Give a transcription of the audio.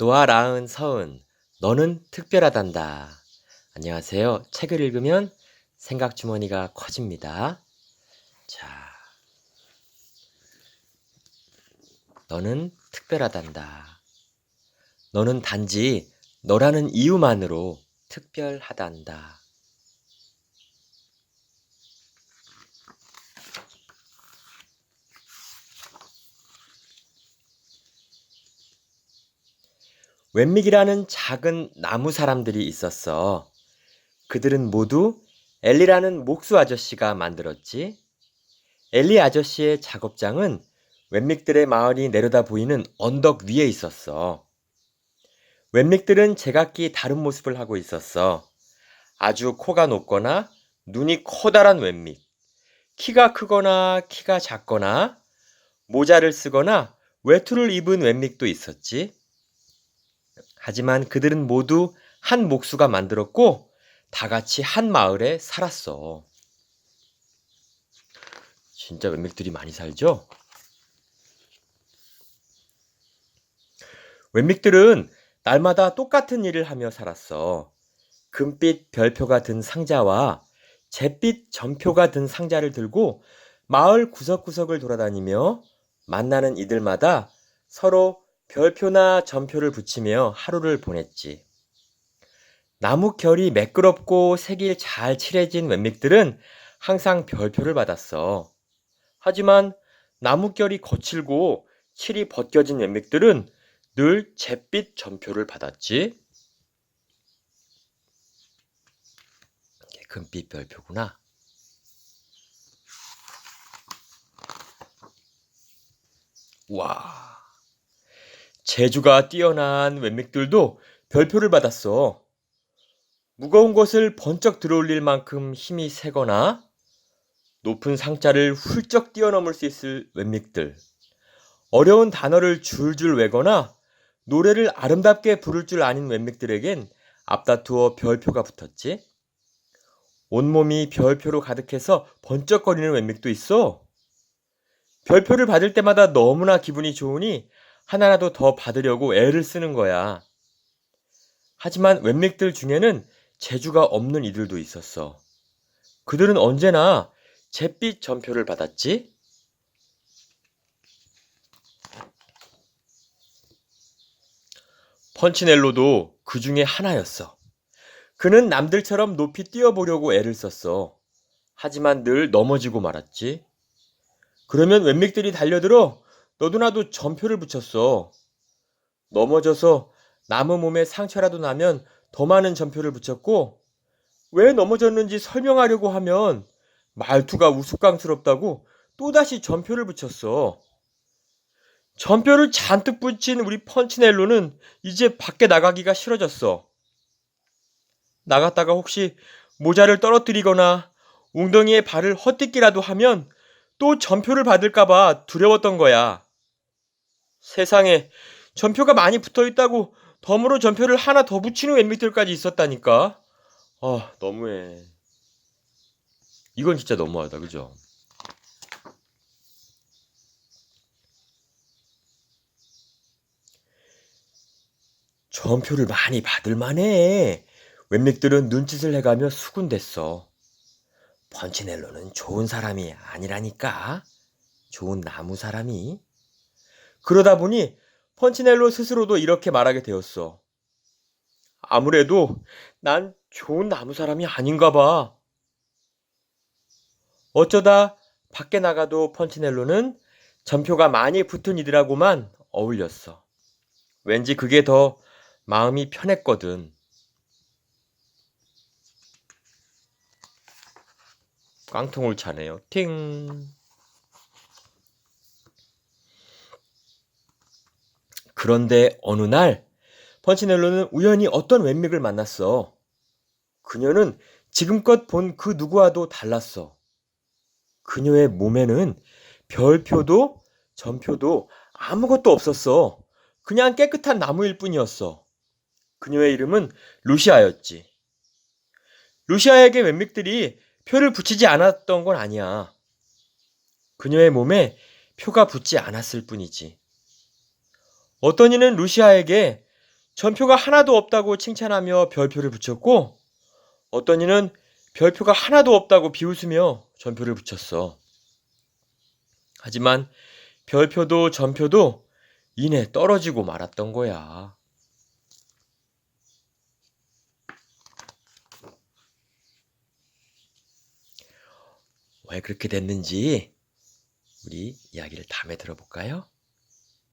노아 라은 서은 너는 특별하단다. 안녕하세요. 책을 읽으면 생각 주머니가 커집니다. 자. 너는 특별하단다. 너는 단지 너라는 이유만으로 특별하단다. 웬믹이라는 작은 나무 사람들이 있었어. 그들은 모두 엘리라는 목수 아저씨가 만들었지. 엘리 아저씨의 작업장은 웬믹들의 마을이 내려다 보이는 언덕 위에 있었어. 웬믹들은 제각기 다른 모습을 하고 있었어. 아주 코가 높거나 눈이 커다란 웬믹, 키가 크거나 키가 작거나 모자를 쓰거나 외투를 입은 웬믹도 있었지. 하지만 그들은 모두 한 목수가 만들었고 다 같이 한 마을에 살았어. 진짜 웬맥들이 많이 살죠? 웬맥들은 날마다 똑같은 일을 하며 살았어. 금빛 별표가 든 상자와 잿빛 전표가 든 상자를 들고 마을 구석구석을 돌아다니며 만나는 이들마다 서로 별표나 전표를 붙이며 하루를 보냈지. 나무 결이 매끄럽고 색이 잘 칠해진 웬믹들은 항상 별표를 받았어. 하지만 나무 결이 거칠고 칠이 벗겨진 웬믹들은 늘 잿빛 전표를 받았지. 금빛 별표구나. 와. 재주가 뛰어난 웬맥들도 별표를 받았어. 무거운 것을 번쩍 들어올릴 만큼 힘이 세거나 높은 상자를 훌쩍 뛰어넘을 수 있을 웬맥들. 어려운 단어를 줄줄 외거나 노래를 아름답게 부를 줄 아는 웬맥들에겐 앞다투어 별표가 붙었지. 온몸이 별표로 가득해서 번쩍거리는 웬맥도 있어. 별표를 받을 때마다 너무나 기분이 좋으니 하나라도 더 받으려고 애를 쓰는 거야. 하지만 웬맥들 중에는 재주가 없는 이들도 있었어. 그들은 언제나 잿빛 전표를 받았지? 펀치넬로도 그 중에 하나였어. 그는 남들처럼 높이 뛰어보려고 애를 썼어. 하지만 늘 넘어지고 말았지. 그러면 웬맥들이 달려들어 너도 나도 전표를 붙였어. 넘어져서 나무 몸에 상처라도 나면 더 많은 전표를 붙였고, 왜 넘어졌는지 설명하려고 하면 말투가 우스꽝스럽다고 또다시 전표를 붙였어. 전표를 잔뜩 붙인 우리 펀치넬로는 이제 밖에 나가기가 싫어졌어. 나갔다가 혹시 모자를 떨어뜨리거나 웅덩이에 발을 헛디기라도 하면 또 전표를 받을까봐 두려웠던 거야. 세상에 전표가 많이 붙어 있다고 덤으로 전표를 하나 더 붙이는 웬밑들까지 있었다니까. 아, 너무해. 이건 진짜 너무하다, 그죠? 전표를 많이 받을 만해. 웬맥들은 눈짓을 해가며 수군댔어. 펀치넬로는 좋은 사람이 아니라니까. 좋은 나무 사람이. 그러다 보니 펀치넬로 스스로도 이렇게 말하게 되었어. 아무래도 난 좋은 나무 사람이 아닌가 봐. 어쩌다 밖에 나가도 펀치넬로는 전표가 많이 붙은 이들하고만 어울렸어. 왠지 그게 더 마음이 편했거든. 깡통을 차네요. 팅. 그런데 어느 날 펀치넬로는 우연히 어떤 웬맥을 만났어. 그녀는 지금껏 본 그 누구와도 달랐어. 그녀의 몸에는 별표도 전표도 아무것도 없었어. 그냥 깨끗한 나무일 뿐이었어. 그녀의 이름은 루시아였지. 루시아에게 웬맥들이 표를 붙이지 않았던 건 아니야. 그녀의 몸에 표가 붙지 않았을 뿐이지. 어떤 이는 루시아에게 전표가 하나도 없다고 칭찬하며 별표를 붙였고 어떤 이는 별표가 하나도 없다고 비웃으며 전표를 붙였어. 하지만 별표도 전표도 이내 떨어지고 말았던 거야. 왜 그렇게 됐는지 우리 이야기를 다음에 들어볼까요?